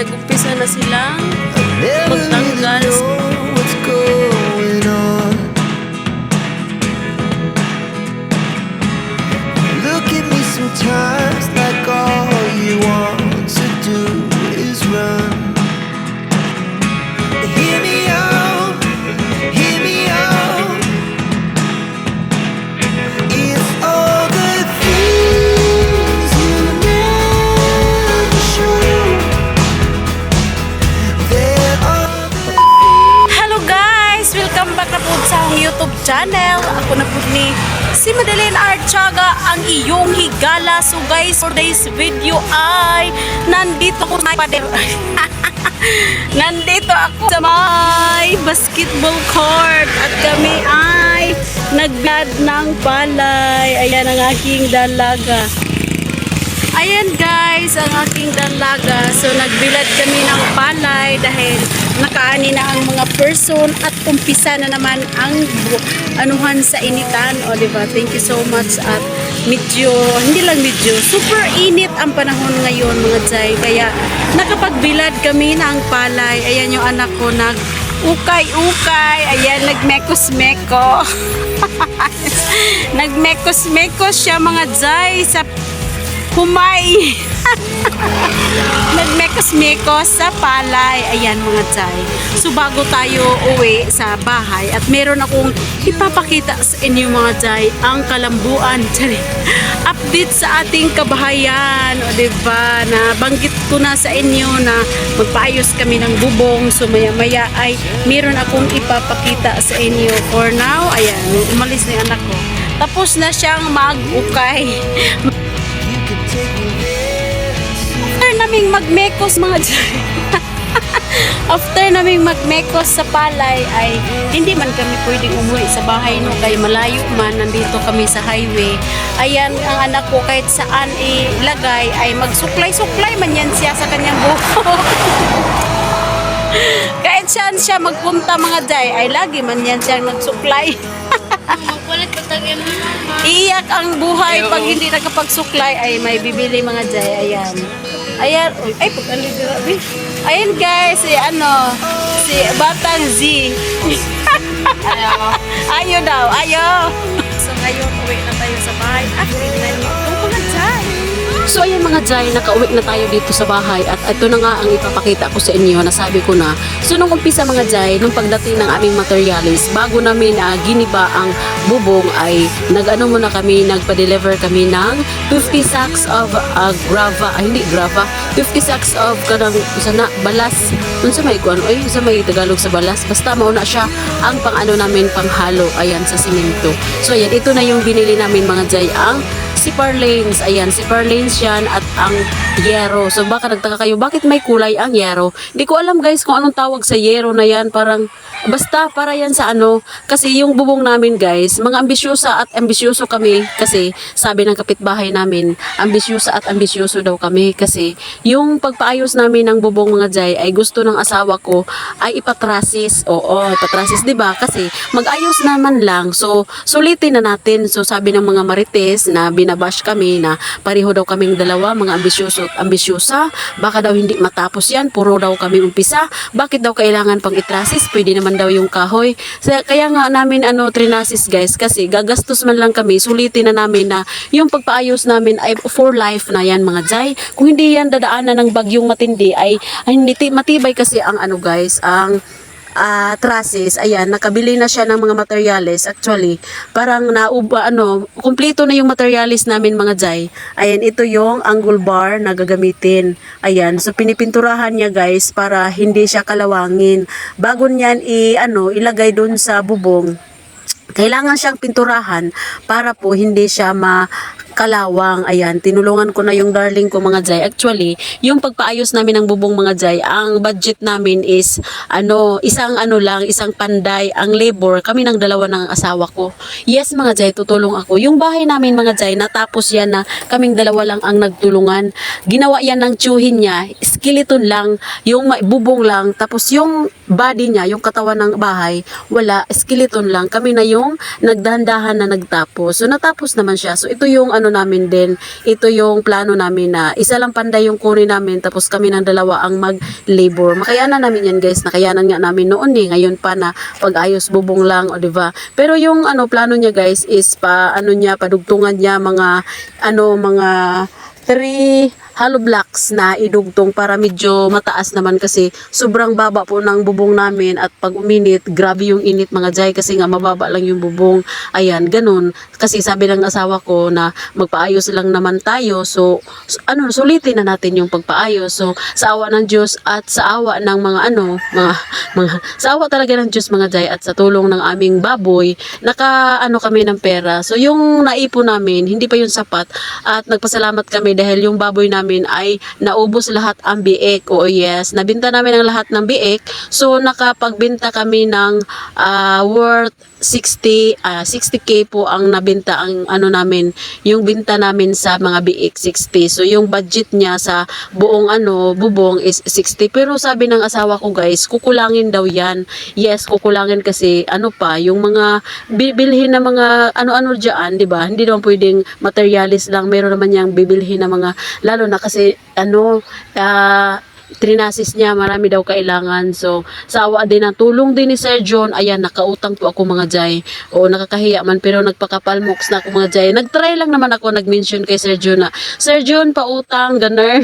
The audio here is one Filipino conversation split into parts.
nag-umpisa na silang Magtanggal. Higala. So guys, for today's video ay nandito ko sa pader. nandito ako sa may basketball court at kami ay naglad ng palay. Ayan ang aking dalaga. Ayan guys, ang aking dalaga. So nagbilad kami ng palay dahil nakaani na ang mga person at umpisa na naman ang anuhan sa initan. O di ba? Thank you so much at medyo, hindi lang medyo, super init ang panahon ngayon mga jay. Kaya nakapagbilad kami ng palay. Ayan yung anak ko nag ukay-ukay. Ayan, nagmekos-meko. nagmekos-mekos siya mga jay sa humay. Nagmekos-mekos sa palay. Ayan mga chay. So bago tayo uwi sa bahay at meron akong ipapakita sa inyo mga chay ang kalambuan. Tsari. Update sa ating kabahayan. O diba na banggit ko na sa inyo na magpaayos kami ng bubong. So maya maya ay meron akong ipapakita sa inyo. For now, ayan, umalis na yung anak ko. Tapos na siyang mag-ukay. After naming magmekos mga. After naming magmekos sa palay ay hindi man kami pwedeng umuwi sa bahay no kay malayo man nandito kami sa highway. Ayan ang anak ko kahit saan ilagay ay magsuklay-suklay man yan siya sa kanyang buhok. kahit saan siya magpunta mga day ay lagi man yan siyang nagsuklay. Magpalit pa tayo ng mama. Iyak ang buhay pag hindi nakapagsuklay ay may bibili mga jay. Ayan. Ayan. Ay, pag grabe. Ayan guys, si ano, si Batang Z. ayaw. Ayaw daw, ayaw. So ngayon, uwi na tayo sa bahay. Ah, tignan niyo. So ayan mga Jai, nakauwi na tayo dito sa bahay at ito na nga ang ipapakita ko sa inyo na sabi ko na. So nung umpisa mga Jai, nung pagdating ng aming materialis, bago namin uh, giniba ang bubong ay nag-ano muna kami, nagpa-deliver kami ng 50 sacks of uh, grava, ay hindi grava, 50 sacks of kanang sana balas. Dun sa may kuan, ay sa may Tagalog sa balas, basta mauna siya ang pang ano namin panghalo, ayan sa simento. So ayan, ito na yung binili namin mga Jai, ang zipper lanes. Ayan, zipper lanes yan at ang yero. So baka nagtaka kayo, bakit may kulay ang yero? Hindi ko alam guys kung anong tawag sa yero na yan. Parang, basta para yan sa ano. Kasi yung bubong namin guys, mga ambisyosa at ambisyoso kami. Kasi sabi ng kapitbahay namin, ambisyosa at ambisyoso daw kami. Kasi yung pagpaayos namin ng bubong mga jay ay gusto ng asawa ko ay ipatrasis. Oo, ipatrasis, di ba? Kasi mag-ayos naman lang. So, sulitin na natin. So, sabi ng mga marites na binabash kami na pareho daw kaming dalawa, mga ambisyoso at ambisyosa. Baka daw hindi matapos yan. Puro daw kami umpisa. Bakit daw kailangan pang itrasis? Pwede naman daw yung kahoy. So, kaya nga namin ano, trinasis guys. Kasi gagastos man lang kami. Sulitin na namin na yung pagpaayos namin ay for life na yan mga jay. Kung hindi yan dadaanan ng bagyong matindi ay, ay hindi ti- matibay kasi ang ano guys, ang ah trusses, ayan, nakabili na siya ng mga materials. Actually, parang nauba, ano, kumpleto na yung materials namin mga jay. Ayan, ito yung angle bar na gagamitin. Ayan, so pinipinturahan niya guys para hindi siya kalawangin. Bago niyan i, ano, ilagay dun sa bubong, kailangan siyang pinturahan para po hindi siya makalawang. Ayan, tinulungan ko na yung darling ko mga jay. Actually, yung pagpaayos namin ng bubong mga jay, ang budget namin is ano, isang ano lang, isang panday, ang labor, kami ng dalawa ng asawa ko. Yes mga jay, tutulong ako. Yung bahay namin mga jay, natapos yan na kaming dalawa lang ang nagtulungan. Ginawa yan ng tsuhin niya, skeleton lang, yung bubong lang, tapos yung body niya, yung katawan ng bahay, wala, skeleton lang. Kami na yung nagdahan-dahan na nagtapos. So natapos naman siya. So ito yung ano namin din, ito yung plano namin na isa lang panday yung kunin namin, tapos kami ng dalawa ang mag-labor. Makayanan namin yan guys, nakayanan nga namin noon eh, ngayon pa na pag-ayos bubong lang, o ba? Pero yung ano plano niya guys is pa ano niya, padugtungan niya mga ano mga three hollow blocks na idugtong para medyo mataas naman kasi sobrang baba po ng bubong namin at pag uminit, grabe yung init mga jay kasi nga mababa lang yung bubong. Ayan, ganun. Kasi sabi ng asawa ko na magpaayos lang naman tayo. So, s- ano, sulitin na natin yung pagpaayos. So, sa awa ng Diyos at sa awa ng mga ano, mga, mga, sa awa talaga ng Diyos mga jay at sa tulong ng aming baboy, naka ano kami ng pera. So, yung naipon namin, hindi pa yun sapat at nagpasalamat kami dahil yung baboy namin ay naubos lahat ang biik. O yes, nabinta namin ang lahat ng biik. So, nakapagbenta kami ng ah, worth 60 ah, 60k po ang nabenta ang ano namin yung binta namin sa mga biik 60 so yung budget niya sa buong ano bubong is 60 pero sabi ng asawa ko guys kukulangin daw yan. Yes kukulangin kasi ano pa yung mga bibilhin na mga ano-ano diyan di ba? Hindi naman pwedeng materialis lang. Meron naman yang bibilhin na mga lalo na kasi ano ah, trinasis niya, marami daw kailangan. So, sa awa din ng tulong din ni Sir John, ayan, nakautang po ako mga jay. O, nakakahiya man, pero nagpakapalmoks na ako mga jay. Nagtry lang naman ako, nag-mention kay Sir John na, Sir John, pautang, ganun.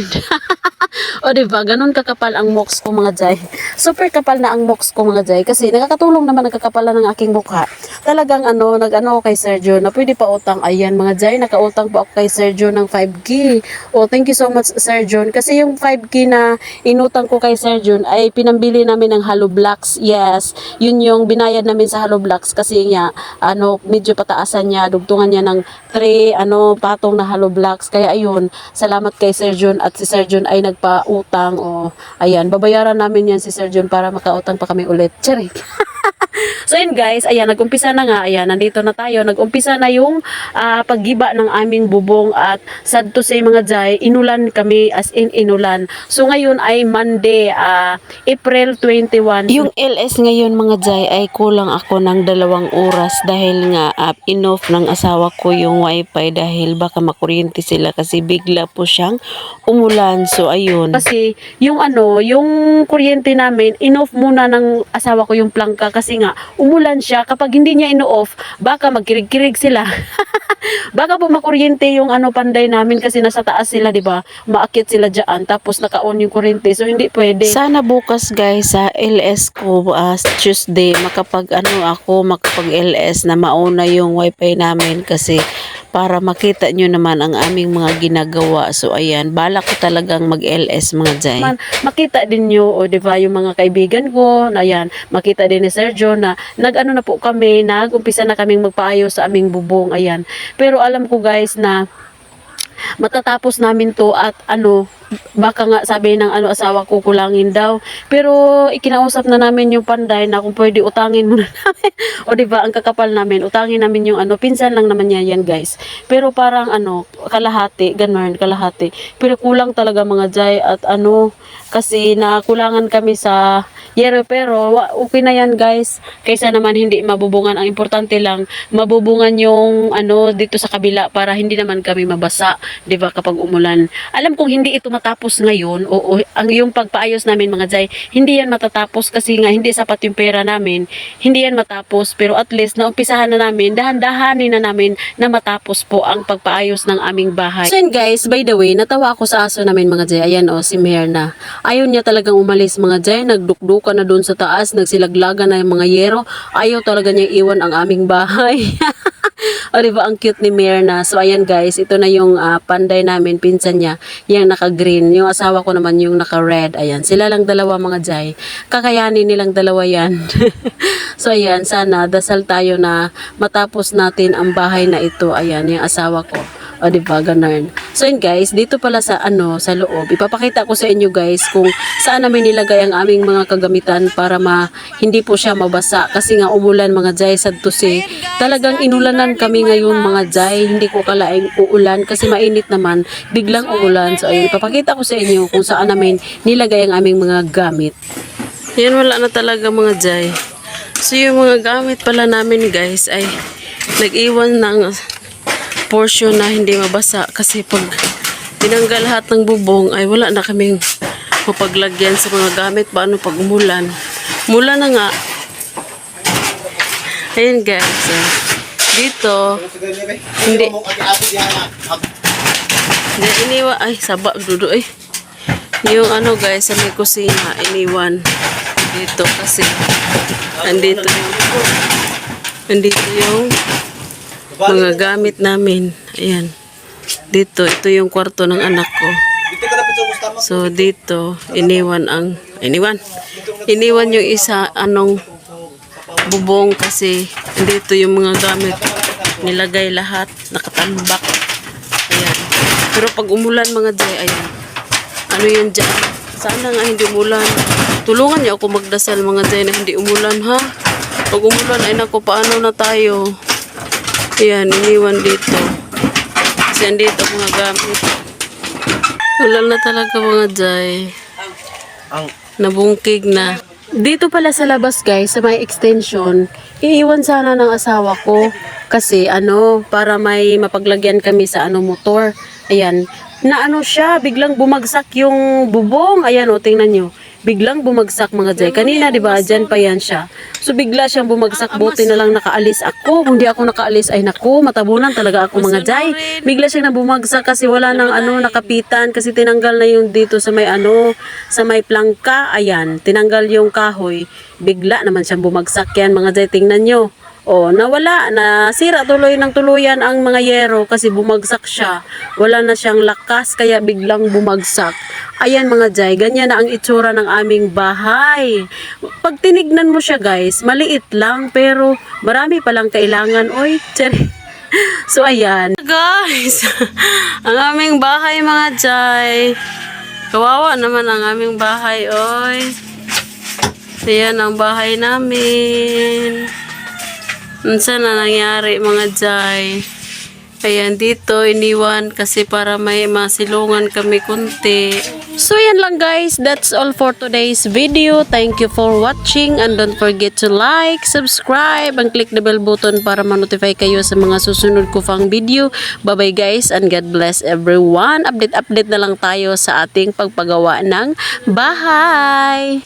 o, diba, ganun kakapal ang moks ko mga jay. Super kapal na ang moks ko mga jay, kasi nakakatulong naman nagkakapalan ng aking mukha. Talagang ano, nag-ano kay Sir John, na pwede pa utang. Ayan, mga jay, nakautang po ako kay Sir John ng 5K. O, thank you so much, Sir John. Kasi yung 5K na inutang ko kay Sir John ay pinambili namin ng hollow blocks. Yes, yun yung binayad namin sa hollow blocks kasi nga ano medyo pataasan niya, dugtungan niya ng 3 ano patong na hollow blocks. Kaya ayun, salamat kay Sir John at si Sir John ay nagpautang o ayan, babayaran namin yan si Sir John para makautang pa kami ulit. Charik. So yun guys, ayan, nag-umpisa na nga, ayan, nandito na tayo, nag-umpisa na yung ah, paggiba ng aming bubong at sad to say mga jay, inulan kami as in inulan. So ngayon ay Monday, ah, April 21. Yung LS ngayon mga jay ay kulang ako ng dalawang oras dahil nga uh, inoff ng asawa ko yung wifi dahil baka makuryente sila kasi bigla po siyang umulan. So ayun. Kasi yung ano, yung kuryente namin, inoff muna ng asawa ko yung plangka kasi nga umulan siya. Kapag hindi niya ino-off, baka magkirig-kirig sila. baka po makuryente yung ano panday namin kasi nasa taas sila, 'di ba? Maakit sila diyan tapos naka-on yung kuryente. So hindi pwede. Sana bukas guys sa LS ko as Tuesday makapag ano ako makapag LS na mauna yung wifi namin kasi para makita nyo naman ang aming mga ginagawa. So, ayan, bala ko talagang mag-LS mga jay. Man, makita din nyo, o di ba, yung mga kaibigan ko, na yan, makita din ni John na nag-ano na po kami, nag-umpisa na kaming magpaayos sa aming bubong, ayan. Pero alam ko guys na matatapos namin to at ano baka nga sabi ng ano asawa ko kulangin daw. Pero ikinausap na namin yung panday na kung pwede utangin muna namin. O di ba ang kakapal namin utangin namin yung ano pinsan lang naman niya yan guys. Pero parang ano kalahati ganun kalahati. Pero kulang talaga mga jay at ano kasi nakulangan kami sa yero. Pero okay na yan guys. Kaysa naman hindi mabubungan. Ang importante lang mabubungan yung ano dito sa kabila para hindi naman kami mabasa 'di ba kapag umulan. Alam kong hindi ito matapos ngayon o, o ang yung pagpaayos namin mga jay hindi yan matatapos kasi nga hindi sapat yung pera namin hindi yan matapos pero at least naumpisahan na namin dahan-dahanin na namin na matapos po ang pagpaayos ng aming bahay. So guys by the way natawa ako sa aso namin mga jay ayan o si Merna ayaw niya talagang umalis mga jay nagdukdukan na doon sa taas nagsilaglagan na yung mga yero. Ayaw talaga niya iwan ang aming bahay o diba ang cute ni Mirna so ayan guys ito na yung ah, panday namin pinsan niya. Yung naka green yung asawa ko naman yung naka red ayan sila lang dalawa mga jay. Kakayanin nilang dalawa yan. So ayan sana dasal tayo na matapos natin ang bahay na ito. Ayan yung asawa ko O, di ba? Ganun. So, yun guys, dito pala sa ano, sa loob, ipapakita ko sa inyo guys kung saan namin nilagay ang aming mga kagamitan para ma, hindi po siya mabasa. Kasi nga umulan mga jay sa tusi. Talagang inulanan kami ngayon mga jay. Hindi ko kalaing uulan kasi mainit naman. Biglang uulan. So, ayun, ipapakita ko sa inyo kung saan namin nilagay ang aming mga gamit. Yan, wala na talaga mga jay. So, yung mga gamit pala namin guys ay nag-iwan ng portion na hindi mabasa kasi pag tinanggal lahat ng bubong ay wala na kaming mapaglagyan sa mga gamit. Paano pag umulan? Mula na nga. Ayun guys. Dito hindi. Hindi iniwan ay saba dudo eh. Yung ano guys sa may kusina iniwan dito kasi andito. Yung andito yung mga gamit namin. Ayan. Dito, ito yung kwarto ng anak ko. So, dito, iniwan ang, iniwan. Iniwan yung isa, anong, bubong kasi dito yung mga gamit. Nilagay lahat, nakatambak. Ayan. Pero pag umulan mga jay, ayan. Ano yan dyan? Sana nga hindi umulan. Tulungan niyo ako magdasal mga jay na hindi umulan ha. Pag umulan ay naku, paano na tayo? Ayan, iniwan dito. Kasi andito mga gamit. Wala na talaga mga jay. Nabungkig na. Dito pala sa labas guys, sa may extension, iiwan sana ng asawa ko. Kasi ano, para may mapaglagyan kami sa ano motor. Ayan, na ano siya, biglang bumagsak yung bubong. Ayan o, tingnan nyo. Biglang bumagsak mga jay. Kanina, di ba, dyan pa yan siya. So, bigla siyang bumagsak. Buti na lang nakaalis ako. Kung di ako nakaalis, ay naku, matabunan talaga ako mga jay. Bigla siyang na bumagsak kasi wala nang ano, nakapitan. Kasi tinanggal na yung dito sa may ano, sa may plangka. Ayan, tinanggal yung kahoy. Bigla naman siyang bumagsak yan mga jay. Tingnan nyo. O, nawala na sira tuloy ng tuluyan ang mga yero kasi bumagsak siya. Wala na siyang lakas kaya biglang bumagsak. Ayan mga jay, ganyan na ang itsura ng aming bahay. Pag tinignan mo siya guys, maliit lang pero marami palang kailangan. Oy, tsari. So ayan. Guys, ang aming bahay mga jay. Kawawa naman ang aming bahay, oy. Ayan ang bahay namin. Unsa na nangyari mga jay? Ayan dito iniwan kasi para may masilungan kami kunti. So yan lang guys, that's all for today's video. Thank you for watching and don't forget to like, subscribe, and click the bell button para ma-notify kayo sa mga susunod ko pang video. Bye-bye guys and God bless everyone. Update-update na lang tayo sa ating pagpagawa ng bahay.